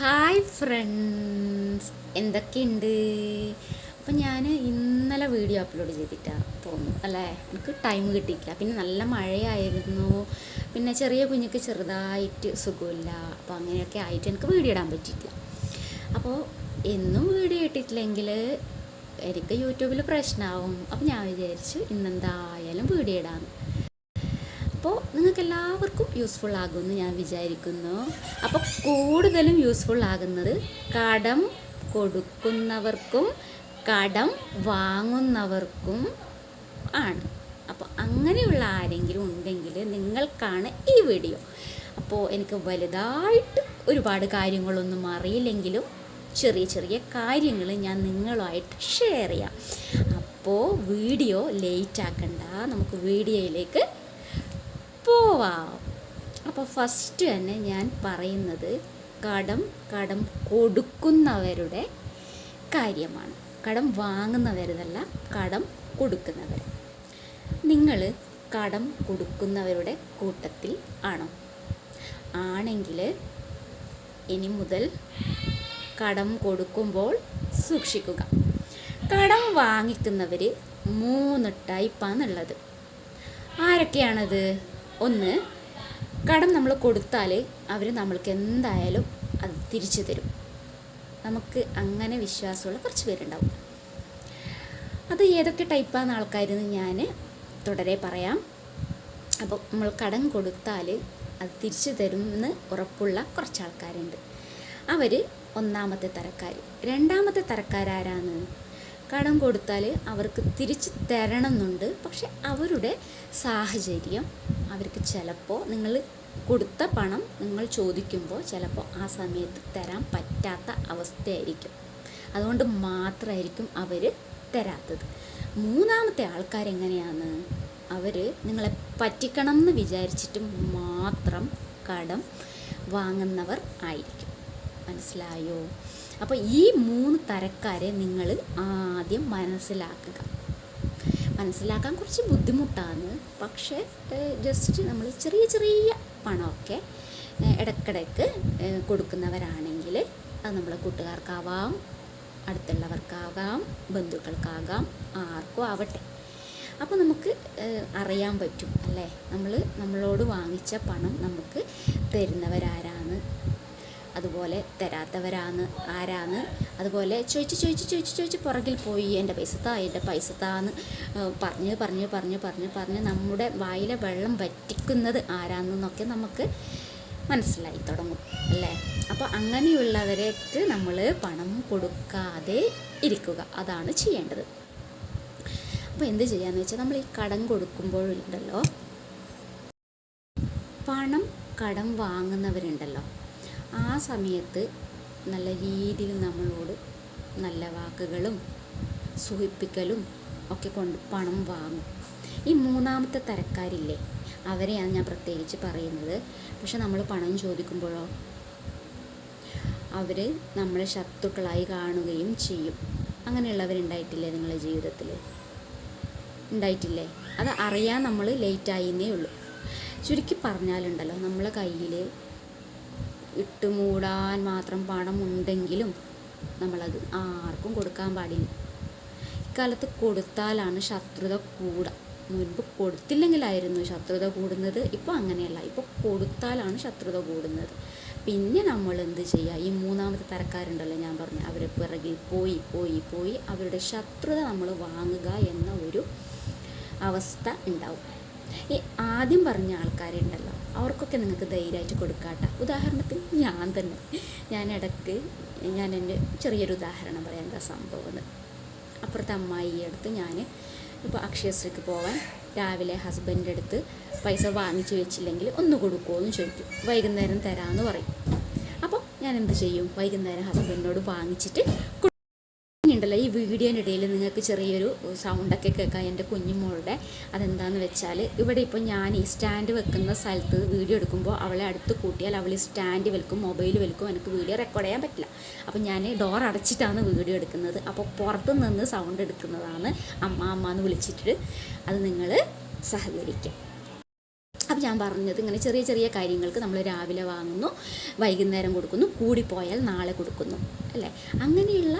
Hi friends എന്തൊക്കെയുണ്ട്? അപ്പം ഞാൻ ഇന്നലെ വീഡിയോ അപ്ലോഡ് ചെയ്തിട്ടാണ് തോന്നുന്നു അല്ലേ? എനിക്ക് ടൈം കിട്ടിയിട്ടില്ല. പിന്നെ നല്ല മഴയായിരുന്നു. പിന്നെ ചെറിയ കുഞ്ഞിക്ക് ചെറുതായിട്ട് സുഖമില്ല. അപ്പോൾ അങ്ങനെയൊക്കെ ആയിട്ട് എനിക്ക് വീഡിയോ ഇടാൻ പറ്റിയിട്ടില്ല. അപ്പോൾ എന്നും വീഡിയോ ഇട്ടിട്ടില്ലെങ്കിൽ എനിക്ക് യൂട്യൂബിൽ പ്രശ്നമാവും അപ്പോൾ ഞാൻ വിചാരിച്ചു ഇന്നെന്തായാലും വീഡിയോ ഇടാമെന്ന് അപ്പോൾ നിങ്ങൾക്ക് എല്ലാവർക്കും യൂസ്ഫുൾ ആകുമെന്ന് ഞാൻ വിചാരിക്കുന്നു. അപ്പോൾ കൂടുതലും യൂസ്ഫുൾ ആകുന്നത് കടം കൊടുക്കുന്നവർക്കും കടം വാങ്ങുന്നവർക്കും ആണ്. അപ്പോൾ അങ്ങനെയുള്ള ആരെങ്കിലും ഉണ്ടെങ്കിൽ നിങ്ങൾക്കാണ് ഈ വീഡിയോ അപ്പോൾ എനിക്ക് വലുതായിട്ട് ഒരുപാട് കാര്യങ്ങളൊന്നും അറിയില്ലെങ്കിലും ചെറിയ ചെറിയ കാര്യങ്ങൾ ഞാൻ നിങ്ങളുമായിട്ട് ഷെയർ ചെയ്യാം. അപ്പോൾ വീഡിയോ ലേറ്റ് ആക്കണ്ട. നമുക്ക് വീഡിയോയിലേക്ക് പോവാം അപ്പോൾ ഫസ്റ്റ് തന്നെ ഞാൻ പറയുന്നത് കടം കടം കൊടുക്കുന്നവരുടെ കാര്യമാണ്. കടം വാങ്ങുന്നവരതല്ല കടം കൊടുക്കുന്നവർ. നിങ്ങൾ കടം കൊടുക്കുന്നവരുടെ കൂട്ടത്തിൽ ആണോ? ആണെങ്കിൽ ഇനി മുതൽ കടം കൊടുക്കുമ്പോൾ സൂക്ഷിക്കുക. കടം വാങ്ങിക്കുന്നവർ മൂന്ന് ടൈപ്പാണുള്ളത് ആരൊക്കെയാണത്? ഒന്ന് കടം നമ്മൾ കൊടുത്താൽ അവർ നമ്മൾക്ക് എന്തായാലും അത് തിരിച്ചു തരും. നമുക്ക് അങ്ങനെ വിശ്വാസമുള്ള കുറച്ച് പേരുണ്ടാവും. അത് ഏതൊക്കെ ടൈപ്പാണ് ആൾക്കാരെന്ന് ഞാൻ തുടരെ പറയാം. അപ്പോൾ നമ്മൾ കടം കൊടുത്താൽ അത് തിരിച്ചു തരുമെന്ന് ഉറപ്പുള്ള കുറച്ച് ആൾക്കാരുണ്ട്. അവർ ഒന്നാമത്തെ തരക്കാർ രണ്ടാമത്തെ തരക്കാരാരാണ്? കടം കൊടുത്താൽ അവർക്ക് തിരിച്ച് തരണം എന്നുണ്ട് പക്ഷെ അവരുടെ സാഹചര്യം അവർക്ക് ചിലപ്പോൾ നിങ്ങൾ കൊടുത്ത പണം നിങ്ങൾ ചോദിക്കുമ്പോൾ ചിലപ്പോൾ ആ സമയത്ത് തരാൻ പറ്റാത്ത അവസ്ഥയായിരിക്കും. അതുകൊണ്ട് മാത്രമായിരിക്കും അവർ തരാത്തത്. മൂന്നാമത്തെ ആൾക്കാരെങ്ങനെയാണ് അവർ നിങ്ങളെ പറ്റിക്കണം എന്ന് വിചാരിച്ചിട്ട് മാത്രം കടം വാങ്ങുന്നവർ ആയിരിക്കും. മനസ്സിലായോ? അപ്പോൾ ഈ മൂന്ന് തരക്കാരെ നിങ്ങൾ ആദ്യം മനസ്സിലാക്കുക. മനസ്സിലാക്കാൻ കുറച്ച് ബുദ്ധിമുട്ടാണ്. പക്ഷേ ജസ്റ്റ് നമ്മൾ ചെറിയ ചെറിയ പണമൊക്കെ ഇടയ്ക്കിടയ്ക്ക് കൊടുക്കുന്നവരാണെങ്കിൽ അത് നമ്മളെ കൂട്ടുകാർക്കാവാം അടുത്തുള്ളവർക്കാകാം ബന്ധുക്കൾക്കാകാം ആർക്കും ആവട്ടെ. അപ്പോൾ നമുക്ക് അറിയാൻ പറ്റും അല്ലേ? നമ്മൾ നമ്മളോട് വാങ്ങിച്ച പണം നമുക്ക് തരുന്നവരാരാണ് അതുപോലെ തരാത്തവരാണ് ആരാണ്? അതുപോലെ ചോദിച്ച് ചോദിച്ച് ചോദിച്ച് ചോദിച്ച് പുറകിൽ പോയി എന്റെ പൈസ താ എന്റെ പൈസ താന്ന് പറഞ്ഞ് പറഞ്ഞ് പറഞ്ഞ് പറഞ്ഞ് പറഞ്ഞ് നമ്മുടെ വായിലെ വെള്ളം വറ്റിക്കുന്നത് ആരാണെന്നൊക്കെ നമുക്ക് മനസ്സിലായി തുടങ്ങും അല്ലേ? അപ്പോൾ അങ്ങനെയുള്ളവരേക്ക് നമ്മൾ പണം കൊടുക്കാതെ ഇരിക്കുക. അതാണ് ചെയ്യേണ്ടത്. അപ്പോൾ എന്ത് ചെയ്യാന്ന് വെച്ചാൽ നമ്മൾ ഈ കടം കൊടുക്കുമ്പോഴുണ്ടല്ലോ പണം കടം വാങ്ങുന്നവരുണ്ടല്ലോ. ആ സമയത്ത് നല്ല രീതിയിൽ നമ്മളോട് നല്ല വാക്കുകളും സൂഹിപ്പിക്കലും ഒക്കെ കൊണ്ട് പണം വാങ്ങും. ഈ മൂന്നാമത്തെ തരക്കാരില്ലേ അവരെയാണ് ഞാൻ പ്രത്യേകിച്ച് പറയുന്നത്. പക്ഷെ നമ്മൾ പണം ചോദിക്കുമ്പോഴോ അവർ നമ്മളെ ശത്രുക്കളായി കാണുകയും ചെയ്യും. അങ്ങനെയുള്ളവരുണ്ടായിട്ടില്ലേ നിങ്ങളുടെ ജീവിതത്തിൽ ഉണ്ടായിട്ടില്ലേ? അത് അറിയാൻ നമ്മൾ ലേറ്റായിന്നേ ഉള്ളൂ. ചുരുക്കി പറഞ്ഞാലുണ്ടല്ലോ നമ്മളെ കയ്യിൽ ഇട്ടുമൂടാൻ മാത്രം പണം ഉണ്ടെങ്കിലും നമ്മളത് ആർക്കും കൊടുക്കാൻ പാടില്ല. ഇക്കാലത്ത് കൊടുത്താലാണ് ശത്രുത കൂടുക. മുൻപ് കൊടുത്തില്ലെങ്കിലായിരുന്നു ശത്രുത കൂടുന്നത്. ഇപ്പോൾ അങ്ങനെയല്ല. ഇപ്പോൾ കൊടുത്താലാണ് ശത്രുത കൂടുന്നത്. പിന്നെ നമ്മൾ എന്ത് ചെയ്യുക ഈ മൂന്നാമത്തെ തരക്കാരുണ്ടല്ലോ ഞാൻ പറഞ്ഞു. അവരെ പിറകിൽ പോയി പോയി പോയി അവരുടെ ശത്രുത നമ്മൾ വാങ്ങുക എന്ന ഒരു അവസ്ഥ ഉണ്ടാവും. ഈ ആദ്യം പറഞ്ഞ ആൾക്കാരുണ്ടല്ലോ അവർക്കൊക്കെ നിങ്ങൾക്ക് ധൈര്യമായിട്ട് കൊടുക്കാട്ട. ഉദാഹരണത്തിന് ഞാൻ തന്നെ. ഞാൻ ഇടയ്ക്ക് ഞാൻ എന്റെ ചെറിയൊരു ഉദാഹരണം പറയാം എന്താ സംഭവം അപ്പുറത്തെ അമ്മായി അടുത്ത് ഞാൻ ഇപ്പോൾ അക്ഷയശ്രീക്ക് പോകാൻ രാവിലെ ഹസ്ബൻഡിന്റെ അടുത്ത് പൈസ വാങ്ങിച്ചു വെച്ചില്ലെങ്കിൽ ഒന്ന് കൊടുക്കുമോ എന്ന് ചോദിക്കും. വൈകുന്നേരം തരാമെന്ന് പറയും. അപ്പോൾ ഞാൻ എന്ത് ചെയ്യും? വൈകുന്നേരം ഹസ്ബൻഡിനോട് വാങ്ങിച്ചിട്ട് വീഡിയോന്റെ ഇടയിൽ നിങ്ങൾക്ക് ചെറിയൊരു സൗണ്ടൊക്കെ കേൾക്കാം. എന്റെ കുഞ്ഞുമോളുടെ അതെന്താണെന്ന് വെച്ചാൽ ഇവിടെ ഇപ്പോൾ ഞാൻ ഈ സ്റ്റാൻഡ് വെക്കുന്ന സ്ഥലത്ത് വീഡിയോ എടുക്കുമ്പോൾ അവളെ അടുത്ത് കൂട്ടിയാൽ അവൾ സ്റ്റാൻഡ് വിൽക്കും മൊബൈൽ വിൽക്കും എനിക്ക് വീഡിയോ റെക്കോർഡ് ചെയ്യാൻ പറ്റില്ല. അപ്പോൾ ഞാൻ ഡോർ അടച്ചിട്ടാണ് വീഡിയോ എടുക്കുന്നത്. അപ്പോൾ പുറത്ത് നിന്ന് സൗണ്ട് എടുക്കുന്നതാണ് അമ്മ അമ്മ എന്ന് വിളിച്ചിട്ട് അത് നിങ്ങൾ സഹകരിക്കുക ഞാൻ പറഞ്ഞത് ഇങ്ങനെ ചെറിയ ചെറിയ കാര്യങ്ങൾക്ക് നമ്മൾ രാവിലെ വാങ്ങുന്നു വൈകുന്നേരം കൊടുക്കുന്നു കൂടിപ്പോയാൽ നാളെ കൊടുക്കുന്നു അല്ലേ? അങ്ങനെയുള്ള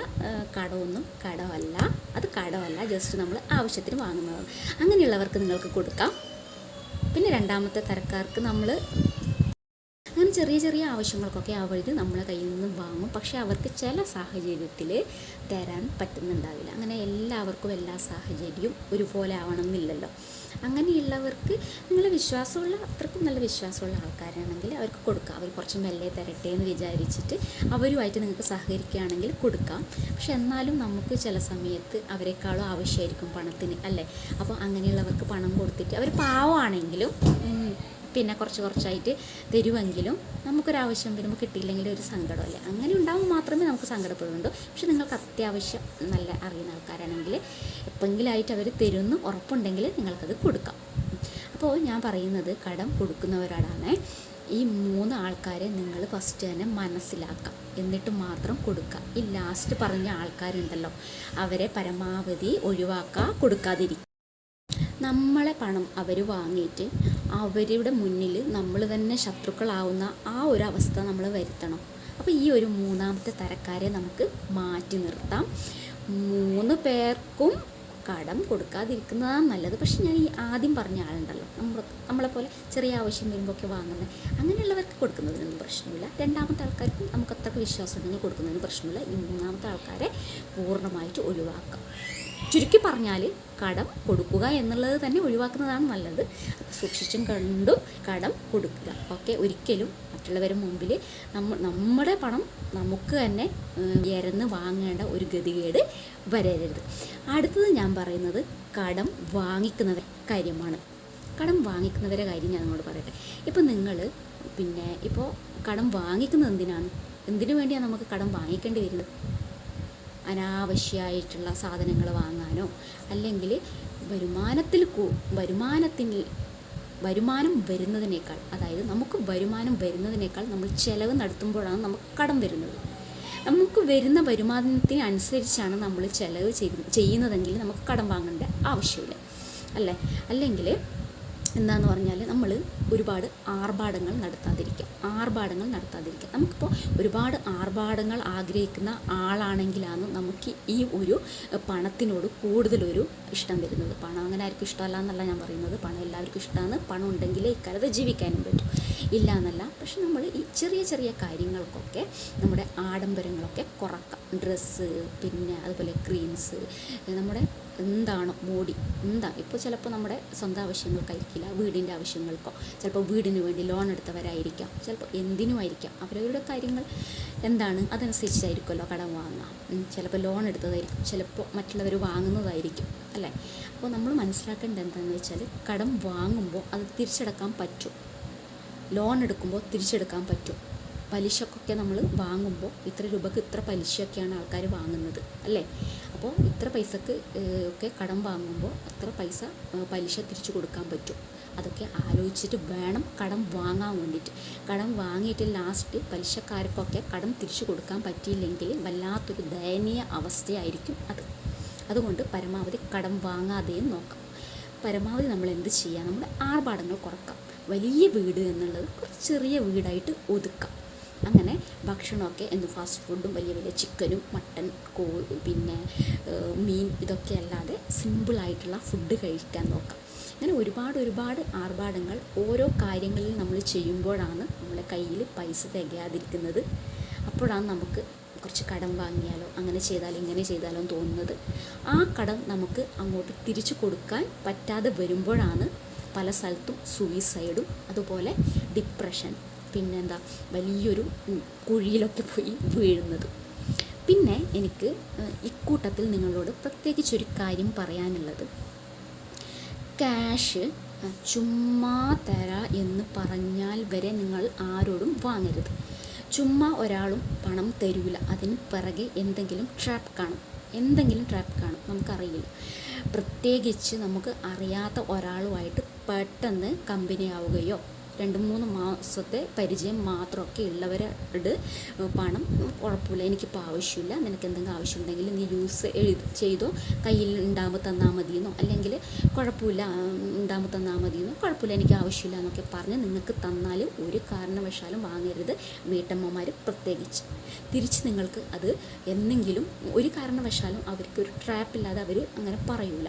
കടമൊന്നും കടമല്ല. അത് കടമല്ല ജസ്റ്റ് നമ്മൾ ആവശ്യത്തിന് വാങ്ങുന്നതാണ്. അങ്ങനെയുള്ളവർക്ക് നിങ്ങൾക്ക് കൊടുക്കാം. പിന്നെ രണ്ടാമത്തെ തരക്കാർക്ക് നമ്മൾ അങ്ങനെ ചെറിയ ചെറിയ ആവശ്യങ്ങൾക്കൊക്കെ അവർ നമ്മളെ കയ്യിൽ നിന്ന് വാങ്ങും. പക്ഷേ അവർക്ക് ചില സാഹചര്യത്തിൽ തരാൻ പറ്റുന്നുണ്ടാവില്ല. അങ്ങനെ എല്ലാവർക്കും എല്ലാ സാഹചര്യവും ഒരുപോലെ ആവണമെന്നില്ലല്ലോ. അങ്ങനെയുള്ളവർക്ക് നിങ്ങൾ വിശ്വാസമുള്ള അത്രക്കും നല്ല വിശ്വാസമുള്ള ആൾക്കാരാണെങ്കിൽ അവർക്ക് കൊടുക്കാം. അവർ കുറച്ച് മെല്ലെ തരട്ടെ എന്ന് വിചാരിച്ചിട്ട് അവരുമായിട്ട് നിങ്ങൾക്ക് സഹകരിക്കുകയാണെങ്കിൽ കൊടുക്കാം. പക്ഷെ എന്നാലും നമുക്ക് ചില സമയത്ത് അവരെക്കാളും ആവശ്യമായിരിക്കും പണത്തിന് അല്ലേ? അപ്പോൾ അങ്ങനെയുള്ളവർക്ക് പണം കൊടുത്തിട്ട് അവർ പാവമാണെങ്കിലും പിന്നെ കുറച്ച് കുറച്ചായിട്ട് തരുമെങ്കിലും നമുക്കൊരാവശ്യം വരുമ്പോൾ കിട്ടിയില്ലെങ്കിൽ ഒരു സങ്കടമല്ലേ. അങ്ങനെ ഉണ്ടാകുമ്പോൾ മാത്രമേ നമുക്ക് സങ്കടപ്പെടുന്നുള്ളൂ. പക്ഷെ നിങ്ങൾക്ക് അത്യാവശ്യം നല്ല അറിയുന്ന ആൾക്കാരാണെങ്കിൽ എപ്പോഴെങ്കിലായിട്ട് അവർ തരുമെന്ന് ഉറപ്പുണ്ടെങ്കിൽ നിങ്ങൾക്കത് കൊടുക്കാം. അപ്പോൾ ഞാൻ പറയുന്നത് കടം കൊടുക്കുന്നവരോടാണ്. ഈ മൂന്ന് ആൾക്കാരെ നിങ്ങൾ ഫസ്റ്റ് തന്നെ മനസ്സിലാക്കാം. എന്നിട്ട് മാത്രം കൊടുക്കുക ഈ ലാസ്റ്റ് പറഞ്ഞ ആൾക്കാരുണ്ടല്ലോ. അവരെ പരമാവധി ഒഴിവാക്കുക കൊടുക്കാതിരിക്കുക നമ്മളെ പണം അവർ വാങ്ങിയിട്ട് അവരുടെ മുന്നിൽ നമ്മൾ തന്നെ ശത്രുക്കളാവുന്ന ആ ഒരു അവസ്ഥ നമ്മൾ വരുത്തണം. അപ്പോൾ ഈ ഒരു മൂന്നാമത്തെ തരക്കാരെ നമുക്ക് മാറ്റി നിർത്താം. മൂന്ന് പേർക്കും കടം കൊടുക്കാതിരിക്കുന്നതാണ് നല്ലത്. പക്ഷേ ഞാൻ ഈ ആദ്യം പറഞ്ഞ ആളുണ്ടല്ലോ നമ്മൾ നമ്മളെപ്പോലെ ചെറിയ ആവശ്യം വരുമ്പോഴൊക്കെ വാങ്ങുന്നത് അങ്ങനെയുള്ളവർക്ക് കൊടുക്കുന്നതിനൊന്നും പ്രശ്നമില്ല. രണ്ടാമത്തെ ആൾക്കാർക്കും നമുക്ക് അത്രയ്ക്ക് വിശ്വാസം ഉണ്ടെങ്കിൽ കൊടുക്കുന്നതിന് പ്രശ്നമില്ല. ഈ മൂന്നാമത്തെ ആൾക്കാരെ പൂർണമായിട്ട് ഒഴിവാക്കാം. ചുരുക്കി പറഞ്ഞാൽ കടം കൊടുക്കുക എന്നുള്ളത് തന്നെ ഒഴിവാക്കുന്നതാണ് നല്ലത്. സൂക്ഷിച്ചും കണ്ടും കടം കൊടുക്കുക. ഓക്കെ? ഒരിക്കലും മറ്റുള്ളവരുടെ മുമ്പിൽ നമ്മ നമ്മുടെ പണം നമുക്ക് തന്നെ ഇരന്ന് വാങ്ങേണ്ട ഒരു ഗതികേട് വരരുത്. അടുത്തത് ഞാൻ പറയുന്നത് കടം വാങ്ങിക്കുന്നവർ കാര്യമാണ്. കടം വാങ്ങിക്കുന്നവരെ കാര്യം ഞാൻ നിങ്ങളോട് പറയട്ടെ. ഇപ്പോൾ നിങ്ങൾ പിന്നെ ഇപ്പോൾ കടം വാങ്ങിക്കുന്നത് എന്തിനാണ്? എന്തിനു വേണ്ടിയാണ് നമുക്ക് കടം വാങ്ങിക്കേണ്ടി വരുന്നത്? അനാവശ്യമായിട്ടുള്ള സാധനങ്ങൾ വാങ്ങാനോ അല്ലെങ്കിൽ വരുമാനത്തിൽ വരുമാനത്തിൽ വരുമാനം വരുന്നതിനേക്കാൾ അതായത് നമുക്ക് വരുമാനം വരുന്നതിനേക്കാൾ നമ്മൾ ചിലവ് നടത്തുമ്പോഴാണ് നമുക്ക് കടം വരുന്നത്. നമുക്ക് വരുന്ന വരുമാനത്തിനനുസരിച്ചാണ് നമ്മൾ ചിലവ് ചെയ്യുന്നതെങ്കിൽ നമുക്ക് കടം വാങ്ങേണ്ട ആവശ്യമില്ല. അല്ലേ? അല്ലെങ്കിൽ എന്താന്ന് പറഞ്ഞാൽ നമ്മൾ ഒരുപാട് ആർഭാടങ്ങൾ നടത്താതിരിക്കുക ആർഭാടങ്ങൾ നടത്താതിരിക്കുക നമുക്കിപ്പോൾ ഒരുപാട് ആർഭാടങ്ങൾ ആഗ്രഹിക്കുന്ന ആളാണെങ്കിലാണ് നമുക്ക് ഈ ഒരു പണത്തിനോട് കൂടുതലൊരു ഇഷ്ടം വരുന്നത്. പണം അങ്ങനെ ആർക്കും ഇഷ്ടമല്ല എന്നല്ല ഞാൻ പറയുന്നത്. പണം എല്ലാവർക്കും ഇഷ്ടമാണ്. പണം ഉണ്ടെങ്കിലേ ഇക്കാലത്ത് ജീവിക്കാനും പറ്റും. ഇല്ല എന്നല്ല പക്ഷെ നമ്മൾ ഈ ചെറിയ ചെറിയ കാര്യങ്ങൾക്കൊക്കെ നമ്മുടെ ആഡംബരങ്ങളൊക്കെ കുറക്കാം. ഡ്രസ്സ് പിന്നെ അതുപോലെ ക്രീംസ് നമ്മുടെ എന്താണോ ബോഡി എന്താ? ഇപ്പോൾ ചിലപ്പോൾ നമ്മുടെ സ്വന്തം ആവശ്യങ്ങൾക്കായിരിക്കില്ല വീടിന്റെ ആവശ്യങ്ങൾക്കോ ചിലപ്പോൾ വീടിന് വേണ്ടി ലോൺ എടുത്തവരായിരിക്കാം ചിലപ്പോൾ എന്തിനുമായിരിക്കാം അവരവരുടെ കാര്യങ്ങൾ എന്താണ്? അതനുസരിച്ചായിരിക്കുമല്ലോ കടം വാങ്ങുക. ചിലപ്പോൾ ലോൺ എടുത്തതായിരിക്കും ചിലപ്പോൾ മറ്റുള്ളവർ വാങ്ങുന്നതായിരിക്കും അല്ലേ? അപ്പോൾ നമ്മൾ മനസ്സിലാക്കേണ്ടത് എന്താണെന്ന് വെച്ചാൽ കടം വാങ്ങുമ്പോൾ അത് തിരിച്ചടക്കാൻ പറ്റും. ലോൺ എടുക്കുമ്പോൾ തിരിച്ചെടുക്കാൻ പറ്റും. പലിശക്കൊക്കെ നമ്മൾ വാങ്ങുമ്പോൾ ഇത്ര രൂപക്ക് ഇത്ര പലിശയൊക്കെയാണ് ആൾക്കാർ വാങ്ങുന്നത് അല്ലേ? അപ്പോൾ ഇത്ര പൈസക്ക് ഒക്കെ കടം വാങ്ങുമ്പോൾ അത്ര പൈസ പലിശ തിരിച്ചു കൊടുക്കാൻ പറ്റും. അതൊക്കെ ആലോചിച്ചിട്ട് വേണം കടം വാങ്ങാൻ വേണ്ടിയിട്ട്. കടം വാങ്ങിയിട്ട് ലാസ്റ്റ് പലിശക്കാർക്കൊക്കെ കടം തിരിച്ചു കൊടുക്കാൻ പറ്റിയില്ലെങ്കിൽ വല്ലാത്തൊരു ദയനീയ അവസ്ഥയായിരിക്കും അത്. അതുകൊണ്ട് പരമാവധി കടം വാങ്ങാതെയും നോക്കാം. പരമാവധി നമ്മൾ എന്ത് ചെയ്യുക നമ്മുടെ ആർഭാടങ്ങൾ കുറക്കാം. വലിയ വീട് എന്നുള്ളത് കുറച്ച് ചെറിയ വീടായിട്ട് ഒതുക്കാം. അങ്ങനെ ഭക്ഷണമൊക്കെ എന്ത് ഫാസ്റ്റ് ഫുഡും വലിയ വലിയ ചിക്കനും മട്ടൻ കോ പിന്നെ മീൻ ഇതൊക്കെ അല്ലാതെ സിമ്പിളായിട്ടുള്ള ഫുഡ് കഴിക്കാൻ നോക്കാം. അങ്ങനെ ഒരുപാട് ഒരുപാട് ആർഭാടങ്ങൾ ഓരോ കാര്യങ്ങളിൽ നമ്മൾ ചെയ്യുമ്പോഴാണ് നമ്മുടെ കയ്യിൽ പൈസ തികയാതിരിക്കുന്നത്. അപ്പോഴാണ് നമുക്ക് കുറച്ച് കടം വാങ്ങിയാലോ അങ്ങനെ ചെയ്താലോ ഇങ്ങനെ ചെയ്താലോ തോന്നുന്നത്. ആ കടം നമുക്ക് അങ്ങോട്ട് തിരിച്ചു കൊടുക്കാൻ പറ്റാതെ വരുമ്പോഴാണ് പല സ്ഥലത്തും സൂയിസൈഡും അതുപോലെ ഡിപ്രഷൻ പിന്നെന്താ വലിയൊരു കുഴിയിലൊക്കെ പോയി വീഴുന്നത്. പിന്നെ എനിക്ക് ഇക്കൂട്ടത്തിൽ നിങ്ങളോട് പ്രത്യേകിച്ചൊരു കാര്യം പറയാനുള്ളത്. ക്യാഷ് ചുമ്മാ തരാ എന്ന് പറഞ്ഞാൽ വരെ നിങ്ങൾ ആരോടും വാങ്ങരുത്. ചുമ്മാ ഒരാളും പണം തരൂല. അതിന് പിറകെ എന്തെങ്കിലും ട്രാപ്പ് കാണും. എന്തെങ്കിലും ട്രാപ്പ് കാണും. നമുക്കറിയില്ല. പ്രത്യേകിച്ച് നമുക്ക് അറിയാത്ത ഒരാളുമായിട്ട് പെട്ടെന്ന് കമ്പനി ആവുകയോ രണ്ട് മൂന്ന് മാസത്തെ പരിചയം മാത്രമൊക്കെ ഉള്ളവരോട് പണം കുഴപ്പമില്ല. എനിക്കിപ്പോൾ ആവശ്യമില്ല. നിനക്ക് എന്തെങ്കിലും ആവശ്യമുണ്ടെങ്കിൽ നീ യൂസ് എഴുതി ചെയ്തോ. കയ്യിൽ ഉണ്ടാകുമ്പോൾ തന്നാൽ മതിയെന്നോ. അല്ലെങ്കിൽ കുഴപ്പമില്ല ഉണ്ടാകുമ്പോൾ തന്നാൽ മതിയെന്നോ. കുഴപ്പമില്ല എനിക്ക് ആവശ്യമില്ല എന്നൊക്കെ പറഞ്ഞ് നിങ്ങൾക്ക് തന്നാലും ഒരു കാരണവശാലും വാങ്ങരുത്. വീട്ടമ്മമാർ പ്രത്യേകിച്ച്. തിരിച്ച് നിങ്ങൾക്ക് അത് എന്നെങ്കിലും ഒരു കാരണവശാലും അവർക്ക് അവർക്കൊരു ട്രാപ്പില്ലാതെ അവർ അങ്ങനെ പറയൂല.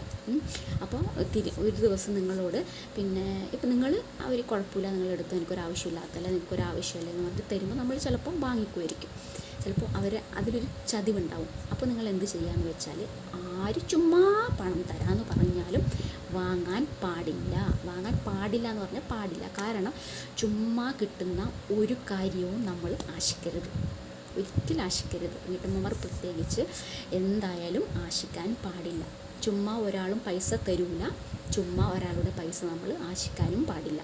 അപ്പോൾ തിരി ഒരു ദിവസം നിങ്ങളോട് പിന്നെ ഇപ്പം നിങ്ങൾ അവർ കുഴപ്പമില്ല നിങ്ങളെടുത്ത് എനിക്കൊരു ആവശ്യമില്ലാത്തല്ല നിനക്കൊരു ആവശ്യമില്ല എന്ന് പറഞ്ഞിട്ട് തരുമ്പോൾ നമ്മൾ ചിലപ്പം വാങ്ങിക്കുമായിരിക്കും. ചിലപ്പോൾ അവർ അതിലൊരു ചതിവുണ്ടാവും. അപ്പോൾ നിങ്ങൾ എന്ത് ചെയ്യാമെന്ന് വെച്ചാൽ ആര് ചുമ്മാ പണം തരാമെന്ന് പറഞ്ഞാലും വാങ്ങാൻ പാടില്ല. വാങ്ങാൻ പാടില്ല എന്ന് പറഞ്ഞാൽ പാടില്ല. കാരണം ചുമ്മാ കിട്ടുന്ന ഒരു കാര്യവും നമ്മൾ ആശിക്കരുത്. ഒരിക്കലും ആശിക്കരുത്. വീട്ടമ്മമാർ പ്രത്യേകിച്ച് എന്തായാലും ആശിക്കാൻ പാടില്ല. ചുമ്മാ ഒരാളും പൈസ തരൂല. ചുമ്മാ ഒരാളുടെ പൈസ നമ്മൾ ആശിക്കാനും പാടില്ല.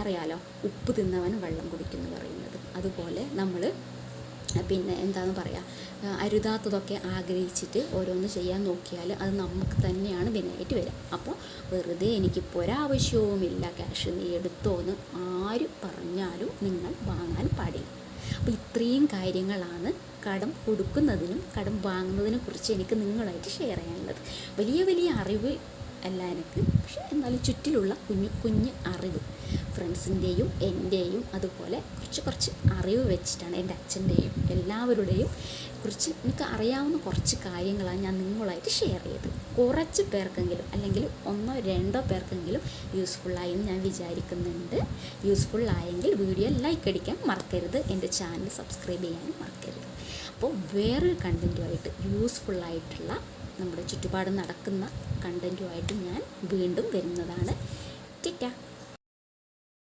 അറിയാലോ ഉപ്പ് തിന്നവൻ വെള്ളം കുടിക്കുന്നു പറയുന്നത്. അതുപോലെ നമ്മൾ പിന്നെ എന്താണെന്ന് പറയുക അരുതാത്തതൊക്കെ ആഗ്രഹിച്ചിട്ട് ഓരോന്ന് ചെയ്യാൻ നോക്കിയാൽ അത് നമുക്ക് തന്നെയാണ് വിനയായിട്ട് വരിക അപ്പോൾ വെറുതെ എനിക്കിപ്പോൾ ഒരാവശ്യവുമില്ല ക്യാഷ് നീ എടുത്തോ എന്ന് ആര് പറഞ്ഞാലും നിങ്ങൾ വാങ്ങാൻ പാടില്ല. അപ്പോൾ ഇത്രയും കാര്യങ്ങളാണ് കടം കൊടുക്കുന്നതിനും കടം വാങ്ങുന്നതിനെ കുറിച്ച് എനിക്ക് നിങ്ങളായിട്ട് ഷെയർ ചെയ്യാനുള്ളത്. വലിയ വലിയ അറിവ് അല്ല എനിക്ക് പക്ഷെ എന്നാലും ചുറ്റിലുള്ള കുഞ്ഞു കുഞ്ഞ് അറിവ്. ഫ്രണ്ട്സിന്റെയും എന്റെയും അതുപോലെ കുറച്ച് കുറച്ച് അറിവ് വെച്ചിട്ടാണ് എന്റെ അച്ഛന്റെയും എല്ലാവരുടെയും കുറിച്ച് എനിക്ക് അറിയാവുന്ന കുറച്ച് കാര്യങ്ങളാണ് ഞാൻ നിങ്ങളായിട്ട് ഷെയർ ചെയ്തത്. കുറച്ച് പേർക്കെങ്കിലും അല്ലെങ്കിൽ ഒന്നോ രണ്ടോ പേർക്കെങ്കിലും യൂസ്ഫുള്ളായി എന്ന് ഞാൻ വിചാരിക്കുന്നുണ്ട്. യൂസ്ഫുള്ളായെങ്കിൽ വീഡിയോ ലൈക്ക് അടിക്കാൻ മറക്കരുത്. എന്റെ ചാനൽ സബ്സ്ക്രൈബ് ചെയ്യാനും മറക്കരുത്. അപ്പോൾ വേറൊരു കണ്ടന്റുമായിട്ട് യൂസ്ഫുള്ളായിട്ടുള്ള നമ്മുടെ ചുറ്റുപാട് നടക്കുന്ന കണ്ടന്റുമായിട്ട് ഞാൻ വീണ്ടും വരുന്നതാണ്. ടിറ്റ.